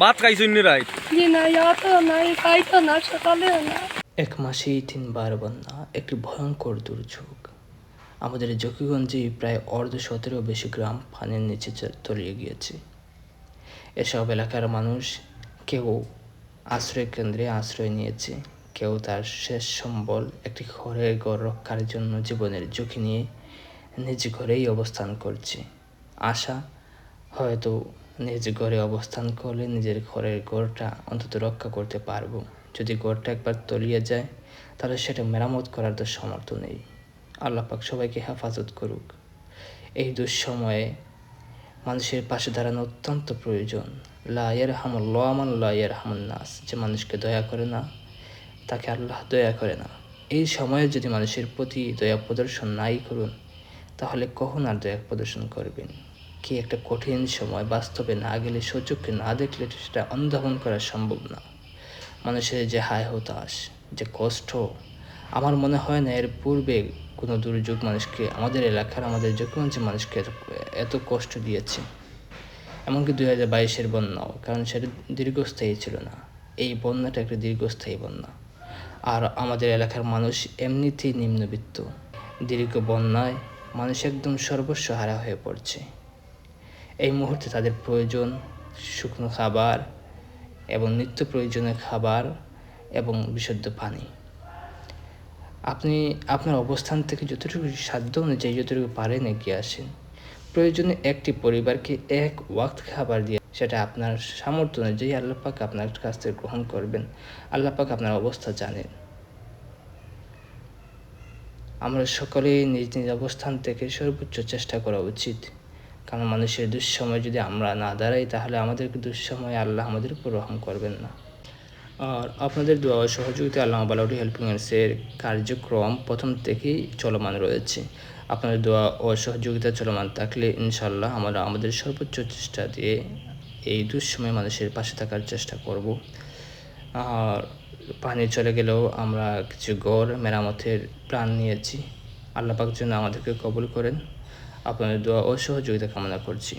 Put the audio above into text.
ভাত খাইছুন নি রাইত? এক মাসেই তিনবার বন্যা একটি ভয়ঙ্কর দুর্যোগ। আমাদের জকিগঞ্জে প্রায় অর্ধ শতেরও বেশি গ্রাম পানির নিচে তলিয়ে গিয়েছে। এসব এলাকার মানুষ কেউ আশ্রয় কেন্দ্রে আশ্রয় নিয়েছে কেউ তার শেষ সম্বল একটি ঘরের ঘর রক্ষার জন্য জীবনের ঝুঁকি নিয়ে নিজ ঘরেই অবস্থান করছে। আশা হয়তো নিজ ঘরে অবস্থান করলে নিজের ঘরের ঘরটা অন্তত রক্ষা করতে পারব। যদি ঘরটা একবার তলিয়ে যায়, তাহলে সেটা মেরামত করার তো সমর্থ নেই। আল্লাহ পাক সবাইকে হেফাজত করুক। এই দুঃসময়ে মানুষের পাশে দাঁড়ানো অত্যন্ত প্রয়োজন। লাইয়ের হামল লামান লাইয়ের হামল নাস। যে মানুষকে দয়া করে না, তাকে আল্লাহ দয়া করে না। এই সময়ে যদি মানুষের প্রতি দয়া প্রদর্শন নাই করুন, তাহলে কখন আর দয়া প্রদর্শন করবেন? কি একটা কঠিন সময় বাস্তবে না গেলে সুযোগকে না দেখলে সেটা অনুধাবন করা সম্ভব না। মানুষের যে হায় হতাশ, যে কষ্ট, আমার মনে হয় না এর পূর্বে কোনো দুর্যোগ মানুষকে আমাদের এলাকার, আমাদের যোগমঞ্চে মানুষকে এত এত কষ্ট দিয়েছে। এমনকি দুই হাজার বাইশের বন্যাও কারণ সেটা দীর্ঘস্থায়ী ছিল না। এই বন্যাটা একটা দীর্ঘস্থায়ী বন্যা। আর আমাদের এলাকার মানুষ এমনিতেই নিম্নবিত্ত। দীর্ঘ বন্যায় মানুষ একদম সর্বস্ব হারা হয়ে পড়ছে। এই মুহূর্তে তাদের প্রয়োজন শুকনো খাবার এবং নিত্য প্রয়োজনীয় খাবার এবং বিশুদ্ধ পানি। আপনি, আপনার অবস্থান থেকে যতটুকু সাধ্য অনুযায়ী যতটুকু পারেন এগিয়ে আসেন। প্রয়োজনে একটি পরিবারকে এক ওয়াক্ত খাবার দিয়ে সেটা আপনার সামর্থ্য অনুযায়ী আল্লাহ পাক আপনার কাছ থেকে গ্রহণ করবেন। আল্লাহ পাক আপনার অবস্থা জানেন। আমরা সকলেই নিজ নিজ অবস্থান থেকে সর্বোচ্চ চেষ্টা করা উচিত। কারণ মানুষের দুঃসময় যদি আমরা না দাঁড়াই, তাহলে আমাদেরকে দুঃসময় আল্লাহ আমাদের উপর রহম করবেন না। আর আপনাদের দোয়া সহযোগিতা আল্লাহ বালাউটি হেল্পিং হ্যান্ডসের কার্যক্রম প্রথম থেকেই চলমান রয়েছে। আপনাদের দোয়া ও সহযোগিতা চলমান থাকলে ইনশাল্লাহ আমরা আমাদের সর্বোচ্চ চেষ্টা দিয়ে এই দুঃসময় মানুষের পাশে থাকার চেষ্টা করব। আর পানি চলে গেলেও আমরা কিছু গড় মেরামতের প্রাণ নিয়েছি। আল্লাহ পাক যেন আমাদেরকে কবুল করেন। আপনাদের দোয়া ও সহযোগিতা কামনা করছি।